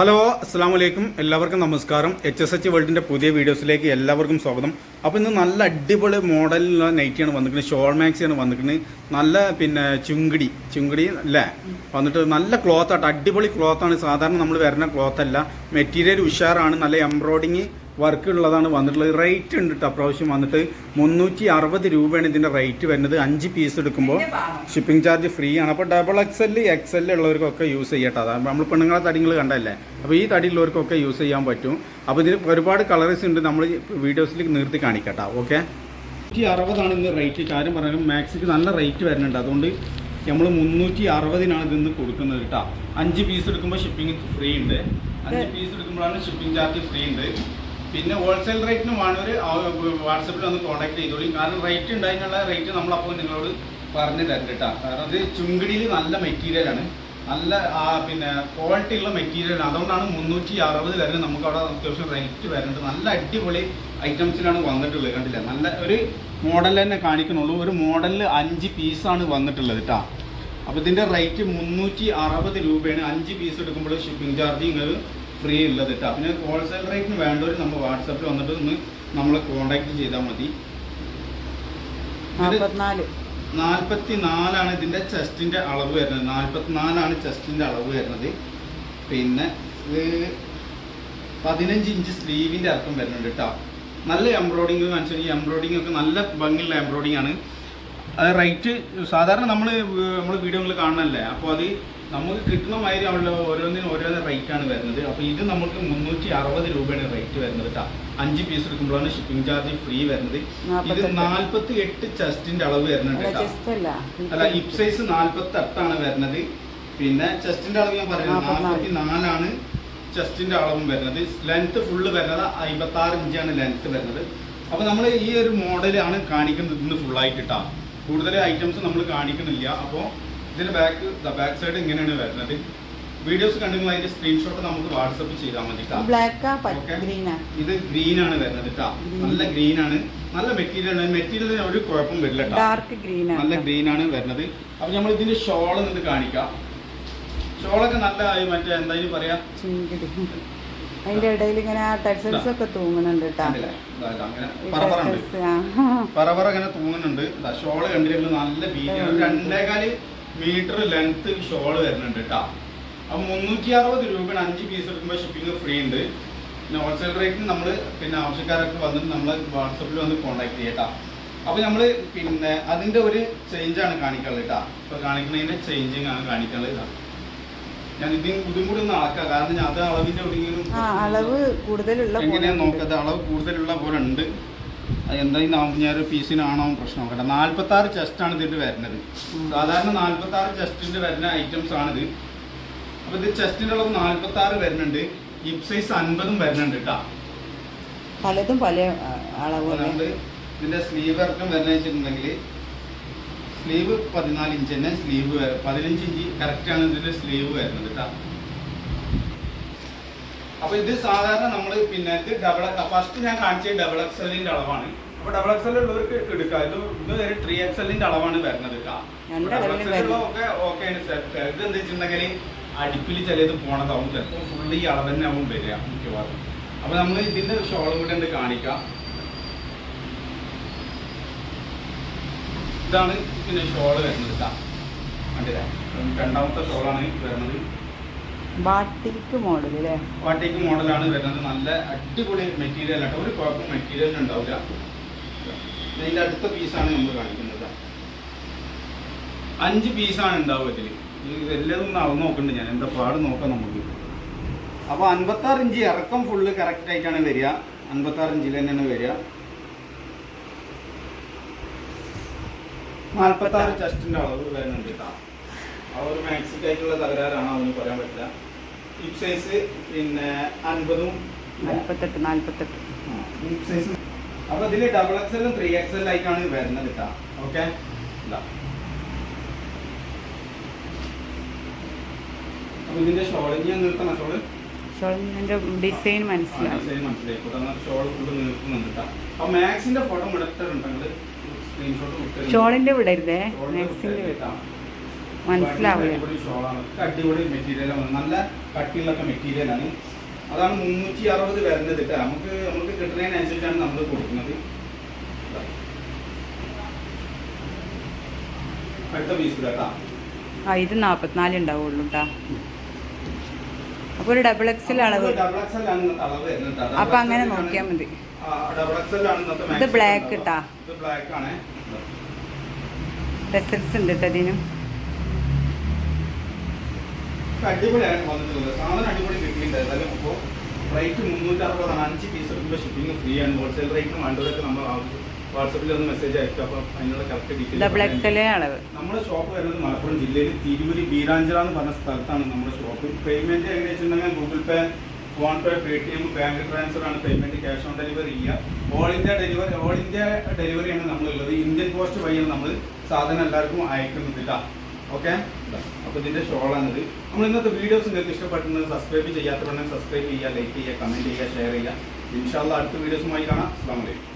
Hello അസ്സാം വലൈക്കും എല്ലാവർക്കും നമസ്കാരം. എച്ച് എസ് എച്ച് വേൾഡിന്റെ പുതിയ വീഡിയോസിലേക്ക് എല്ലാവർക്കും സ്വാഗതം. അപ്പോൾ ഇന്ന് നല്ല അടിപൊളി മോഡലിലുള്ള നൈറ്റിയാണ് വന്നിരിക്കുന്നത്. ഷോൾ മാക്സിയാണ് വന്നിരിക്കുന്നത്. നല്ല പിന്നെ ചുങ്കിടി. ചുങ്കിടി അല്ലേ? വന്നിട്ട് നല്ല ക്ലോത്ത് ആട്ടോ. അടിപൊളി ക്ലോത്താണ് സാധാരണ നമ്മൾ വരുന്ന ക്ലോത്ത് അല്ല. മെറ്റീരിയൽ ഉഷാറാണ്. നല്ല എംബ്രോയിഡിങ് വർക്ക് ഉള്ളതാണ് വന്നിട്ടുള്ളത്. റേറ്റ് ഉണ്ട് കേട്ടോ അപ്രാവശ്യം വന്നിട്ട് മുന്നൂറ്റി അറുപത് രൂപയാണ് ഇതിന്റെ റേറ്റ് വരുന്നത്. അഞ്ച് പീസ് എടുക്കുമ്പോൾ ഷിപ്പിംഗ് ചാർജ് ഫ്രീ ആണ്. അപ്പോൾ double X L X L ഉള്ളവർക്കൊക്കെ use ചെയ്യട്ടോ അതാണ് നമ്മൾ പെണ്ണുങ്ങളെ തടികൾ കണ്ടല്ലേ അപ്പോൾ ഈ തടിയുള്ളവർക്കൊക്കെ യൂസ് ചെയ്യാൻ പറ്റും. അപ്പോൾ ഇതിന് ഒരുപാട് കളേഴ്സ് ഉണ്ട്. നമ്മൾ വീഡിയോസിലേക്ക് നിർത്തി കാണിക്കട്ടോ ഓക്കെ നൂറ്റി അറുപതാണ് ഇന്ന് റേറ്റ് കാര്യം പറഞ്ഞാലും മാക്സിക്ക് നല്ല റേറ്റ് വരുന്നുണ്ട്. അതുകൊണ്ട് നമ്മൾ മുന്നൂറ്റി അറുപതിനാണ് ഇതിന്ന് കൊടുക്കുന്നത് കേട്ടോ അഞ്ച് പീസ് എടുക്കുമ്പോൾ ഷിപ്പിംഗ് ഫ്രീ ഉണ്ട്. അഞ്ച് പീസ് എടുക്കുമ്പോഴാണ് ഷിപ്പിംഗ് ചാർജ് ഫ്രീ ഉണ്ട്. പിന്നെ ഹോൾസെയിൽ റേറ്റിന് വേണവർ വാട്സപ്പിൽ ഒന്ന് കോൺടാക്ട് ചെയ്തോളി. കാരണം റേറ്റ് ഉണ്ടായിട്ടുള്ള റേറ്റ് നമ്മളപ്പോൾ നിങ്ങളോട് പറഞ്ഞു തരും കേട്ടോ. കാരണം ഇത് ചുങ്കിടിയിൽ നല്ല മെറ്റീരിയലാണ് നല്ല പിന്നെ ക്വാളിറ്റി ഉള്ള മെറ്റീരിയലാണ് അതുകൊണ്ടാണ് മുന്നൂറ്റി അറുപത് വരെ നമുക്ക് അവിടെ അത്യാവശ്യം റേറ്റ് വരുന്നുണ്ട് നല്ല അടിപൊളി ഐറ്റംസിലാണ് വന്നിട്ടുള്ളത്. കണ്ടില്ല? നല്ല ഒരു മോഡൽ തന്നെ കാണിക്കണുള്ളൂ ഒരു മോഡലിൽ അഞ്ച് പീസാണ് വന്നിട്ടുള്ളത് കേട്ടോ അപ്പോൾ ഇതിന്റെ റേറ്റ് മുന്നൂറ്റി അറുപത് രൂപയാണ്. അഞ്ച് പീസ് എടുക്കുമ്പോൾ ഷിപ്പിംഗ് ചാർജ് നിങ്ങൾ ഫ്രീ ഉള്ളത് കേട്ടോ പിന്നെ ഹോൾസെയിൽ റേറ്റിന് വേണ്ടവർ നമ്മൾ വാട്സാപ്പിൽ വന്നിട്ട് ഒന്ന് നമ്മളെ കോൺടാക്ട് ചെയ്താൽ മതി. നാൽപ്പത്തി നാലാണ് ഇതിന്റെ ചെസ്റ്റിന്റെ അളവ് വരുന്നത്. നാൽപ്പത്തി നാലാണ് ചെസ്റ്റിന്റെ അളവ് വരുന്നത്. പിന്നെ ഇത് പതിനഞ്ച് ഇഞ്ച് സ്ലീവിന്റെ ഇറക്കം വരുന്നുണ്ട് കേട്ടോ നല്ല എംബ്രോയിഡിങ് കാണിച്ചു. ഈ എംബ്രോയിഡിങ് ഒക്കെ നല്ല ഭംഗിയുള്ള എംബ്രോയിഡിങ് ആണ്. അത് റേറ്റ് സാധാരണ നമ്മൾ നമ്മൾ വീഡിയോകൾ കാണണല്ലേ അപ്പോൾ അത് നമുക്ക് കിട്ടുന്ന മാതിരി അവിടെ ഓരോന്നിനും ഓരോരോ റേറ്റ് ആണ് വരുന്നത്. അപ്പോൾ ഇത് നമുക്ക് മുന്നൂറ്റി അറുപത് രൂപയാണ് റേറ്റ് വരുന്നത് കേട്ടോ അഞ്ച് പീസ് എടുക്കുമ്പോഴാണ് ഷിപ്പിംഗ് ചാർജ് ഫ്രീ വരുന്നത്. ഇത്. നാൽപ്പത്തി എട്ട് ചെസ്റ്റിന്റെ അളവ് വരുന്നുണ്ട് അല്ല കേട്ടോ അല്ല. അല്ല ഹിപ് സൈസ് നാൽപ്പത്തി എട്ടാണ് വരുന്നത്. പിന്നെ ചെസ്റ്റിന്റെ അളവ് ഞാൻ പറയുന്നത്. നാൽപ്പത്തി നാലാണ് ചെസ്റ്റിന്റെ അളവും വരുന്നത്. ലെങ്ത് ഫുള്ള് വരുന്നത് അമ്പത്തി ആറ് ഇഞ്ചാണ് ലെങ്ത് വരുന്നത്. അപ്പൊ നമ്മൾ ഈ ഒരു മോഡലാണ് കാണിക്കുന്നത് ഇന്ന് ഫുള്ളായിട്ട് കിട്ടാം കൂടുതൽ ഐറ്റംസ് നമ്മൾ കാണിക്കുന്നില്ല. അപ്പോൾ ഇതിന്റെ ബാക്ക് ബാക്ക് സൈഡ് ഇങ്ങനെയാണ് വരുന്നത്. വീഡിയോസ് കണ്ടെങ്കിൽ അതിന്റെ സ്ക്രീൻഷോട്ട് നമുക്ക് വാട്സപ്പ് ചെയ്താൽ മതി ഇത് ഗ്രീൻ ആണ് വരുന്നത് കേട്ടോ നല്ല ഗ്രീൻ ആണ്. നല്ല മെറ്റീരിയൽ ആണ്. മെറ്റീരിയലിന് ഒരു കുഴപ്പം വരില്ല. ഡാർക്ക് ഗ്രീനാ നല്ല ഗ്രീൻ ആണ് വരുന്നത്. അപ്പൊ നമ്മൾ ഇതിന്റെ ഷോൾ നിന്ന് കാണിക്കാം. ഷോളൊക്കെ നല്ല മറ്റേ എന്താ പറയാ? അതിന്റെ ഇടയിൽ ഇങ്ങനെ ടെക്സ്റ്റൈൽസ് ഒക്കെ തൂങ്ങുന്നുണ്ട് അങ്ങനെ തൂങ്ങുന്നുണ്ട് ഷോൾ കണ്ടിട്ടുണ്ട് നല്ല ബീജ് രണ്ടേകാൽ മീറ്റർ ലെങ്ത് ഷോൾ വരുന്നുണ്ട് കേട്ടോ അപ്പം മുന്നൂറ്റി അറുപത് രൂപയാണ് അഞ്ച് പീസ് എടുക്കുമ്പോൾ ഷിപ്പിംഗ് ഫ്രീ ഉണ്ട്. പിന്നെ ഹോൾസെയിൽ റേറ്റിന് നമ്മൾ പിന്നെ ആവശ്യക്കാരൊക്കെ വന്നിട്ട് നമ്മൾ വാട്സപ്പിൽ വന്ന് കോൺടാക്ട് ചെയ്യട്ടാ അപ്പോൾ നമ്മൾ പിന്നെ അതിന്റെ ഒരു ചേഞ്ചാണ് ആണ് കാണിക്കാനുള്ളത് കേട്ടോ ഇപ്പൊ കാണിക്കുന്നതിന്റെ ചേഞ്ചിങ് ആണ് കാണിക്കാനുള്ളത്. ഞാൻ ഇതിന് ഇതും കൂടി ഒന്ന് അളക്കാം. കാരണം ഞാൻ അത് അളവിന്റെ എവിടെയെങ്കിലും അളവ് കൂടുതലുള്ള എങ്ങനെയാ പോലെ നോക്കത് അളവ് കൂടുതലുള്ള പോലെ ഉണ്ട്. എന്തായാലും ഒരു പീസിനാണോ പ്രശ്നം കേട്ടോ നാൽപ്പത്തി ആറ് ചെസ്റ്റ് ആണ് ഇതിന്റെ വരുന്നത്. സാധാരണ നാൽപ്പത്തി ആറ് ചെസ്റ്റിന്റെ വരുന്ന ഐറ്റംസ് ആണിത്. അപ്പൊ ഇത് ചെസ്റ്റിന്റെ അളവ് നാൽപ്പത്തി ആറ് വരുന്നുണ്ട്. ഹിപ് സൈസ് അൻപതും വരുന്നുണ്ട് കേട്ടോ പലതും പല അപ്പൊ ഇതിന്റെ സ്ലീവ് ഇറക്കം വരുന്ന വെച്ചിട്ടുണ്ടെങ്കിൽ സ്ലീവ് പതിനാല് ഇഞ്ച് തന്നെ സ്ലീവ് പതിനഞ്ച് ഇഞ്ച് കറക്റ്റ് ആണ് ഇതിന്റെ സ്ലീവ് വരുന്നത് കേട്ടോ അപ്പൊ ഇത് സാധാരണ നമ്മൾ പിന്നെ ഇത് ഡബിൾ ഫസ്റ്റ് ഞാൻ കാണിച്ചത് ഡബിൾ എക്സലിന്റെ അളവാണ്. അപ്പൊ ഡബിൾ എക്സൽ ഉള്ളവർക്ക് എടുക്കാം. ഇത് ഇത് ഒരു ത്രീ എക്സലിന്റെ അളവാണ് വരുന്നത് ഓക്കെ ഡബിൾ ആണ് ഇത് എന്താ വെച്ചിട്ടുണ്ടെങ്കിൽ അടുപ്പിൽ ചിലത് പോണതാവും. ചിലപ്പോൾ ഫുള്ള് ഈ അളവ് തന്നെ ആവും വരിക മിക്കവാറും. അപ്പൊ നമ്മൾ ഇതിന്റെ ഷോളും കൂടെ ഉണ്ട് കാണിക്കാം. ഇതാണ് പിന്നെ ഷോൾ വരുന്നത് കണ്ടില്ലേ? രണ്ടാമത്തെ ഷോളാണ് വരുന്നത്. ബാട്ടിക്ക് മോഡൽ അല്ലേ വാട്ടേക്ക് മോഡലാണ് വരുന്നത്. നല്ല അടിപൊളി മെറ്റീരിയൽ ആണ്. ഒരു കുഴപ്പം മെറ്റീരിയൽ ഉണ്ടാവില്ല. ഇതിന്റെ അടുത്ത പീസാണ് നമ്മൾ കാണിക്കുന്നത്. അഞ്ച് പീസാണ് ഉണ്ടാവുക ഇതിൽ. എല്ലാം ഒന്ന് അളന്ന് നോക്കുന്നുണ്ട് ഞാൻ. എന്താ പാട് നോക്കാം നമുക്ക്. അപ്പോൾ അൻപത്താറ് ഇഞ്ച് ഇറക്കം ഫുള്ള് കറക്റ്റ് ആയിട്ടാണ് വരിക. അൻപത്താറ് ഇഞ്ചിൽ തന്നെയാണ് വരിക. നാൽപ്പത്താറ് ചെസ്റ്റിന്റെ അളവ് വരുന്നുണ്ട് ആ ഒരു മാക്സിക്കായിട്ടുള്ള തകരാറാണ് അവന് പറയാൻ പറ്റില്ല. ഹിപ് സൈസ് പിന്നെ അൻപതും നാൽപ്പത്തെട്ട് നാൽപ്പത്തെട്ട് ഹിപ് സൈസ് അപ്പൊ ഇതിൽ ഡബിൾ എക്സലും ത്രീ എക്സൽ ആയിട്ടാണ് വരുന്നത് കേട്ടോ ഓക്കെ അപ്പൊ ഇതിന്റെ ഷോൾ ഇനി ഞാൻ നിർത്തണം ഷോൾ ഷോളിന്റെ ഡിസൈൻ മനസ്സിലാവും ഡിസൈൻ മനസ്സിലായി. ഇപ്പൊ ഷോൾ ഫുള്ള് നിർത്തുന്നുണ്ട് കേട്ടോ അപ്പൊ മാക്സിന്റെ ഫോട്ടോ എടുത്തിട്ടുണ്ട് സ്ക്രീൻഷോട്ട് ഷോളിന്റെ വിടരുതേ മാക്സിന്റെ വിട മനസ്സിലാവില്ല. അടിപൊളി മെറ്റീരിയലാണ് നല്ല കട്ടിയുള്ളൊക്കെ മെറ്റീരിയലാണ് അതാണ് മുന്നൂറ്റി അറുപത് വരുന്നത് കേട്ടോ നമുക്ക് നമുക്ക് കിട്ടുന്നതിനനുസരിച്ചാണ് നമ്മൾ കൊടുക്കുന്നത്. ഇതാ. അടുത്ത പീസ് കേട്ടാ ആ ഇത് നാൽപ്പത്തിനാല് ഉണ്ടാവുള്ളൂ കേട്ടാ അപ്പോൾ ഒരു ഡബിൾ എക്സൽ അളവ്. കേട്ടോ. അപ്പം അങ്ങനെ നോക്കിയാൽ മതി. ഇത് ബ്ലാക്ക് black ട്ടാ. ഇത് ബ്ലാക്ക് ആണ്. ടെസൽസ് ഉണ്ട് കേട്ടോ ഇതിനും. അടിപൊളിയാണ് വന്നിട്ടുള്ളത്. സാധനം അടിപൊളി കിട്ടിയിട്ടുണ്ടായിരുന്നു അപ്പോൾ റേറ്റ് മുന്നൂറ്റി അറുപതാണ് അഞ്ച് പീസ് എടുക്കുമ്പോൾ ഷിപ്പിംഗ് ഫ്രീ ആണ്. ഹോൾസെയിൽ റേറ്റിന് വേണ്ടതൊക്കെ നമ്മൾ വാട്സപ്പിൽ ഒന്ന് മെസ്സേജ് അയക്കും. അപ്പോൾ അതിനുള്ള കറക്റ്റ് ഡീറ്റെയിൽ നമ്മുടെ ഷോപ്പ് വരുന്നത് മലപ്പുറം ജില്ലയിൽ തിരൂര് ബീരാഞ്ചിറ എന്ന് പറഞ്ഞ സ്ഥലത്താണ് നമ്മുടെ ഷോപ്പ് പേയ്മെന്റ് എങ്ങനെയാണെന്ന് വെച്ചിട്ടുണ്ടെങ്കിൽ Google Pay PhonePe Paytm bank transfer ആണ് പേയ്മെന്റ് ക്യാഷ് ഓൺ ഡെലിവറി ഇല്ല. All India delivery all India ഡെലിവറിയാണ് നമ്മളുള്ളത്. ഇന്ത്യൻ പോസ്റ്റ് വഴിയാണ് നമ്മൾ സാധനം എല്ലാവർക്കും അയക്കുന്നില്ല ഓക്കെ അപ്പോൾ ഇതിന്റെ ഷോളാണിത് നമ്മൾ ഇന്നത്തെ വീഡിയോസ് നിങ്ങൾക്ക് ഇഷ്ടപ്പെട്ടെന്ന് സബ്സ്ക്രൈബ് ചെയ്യാത്തവരുണ്ടെങ്കിൽ സബ്സ്ക്രൈബ് ചെയ്യുക ലൈക്ക് ചെയ്യുക കമന്റ് ചെയ്യുക ഷെയർ ചെയ്യുക. ഇൻഷാല്ല അടുത്ത വീഡിയോസുമായി കാണാം. അസ്സാം വലൈക്കും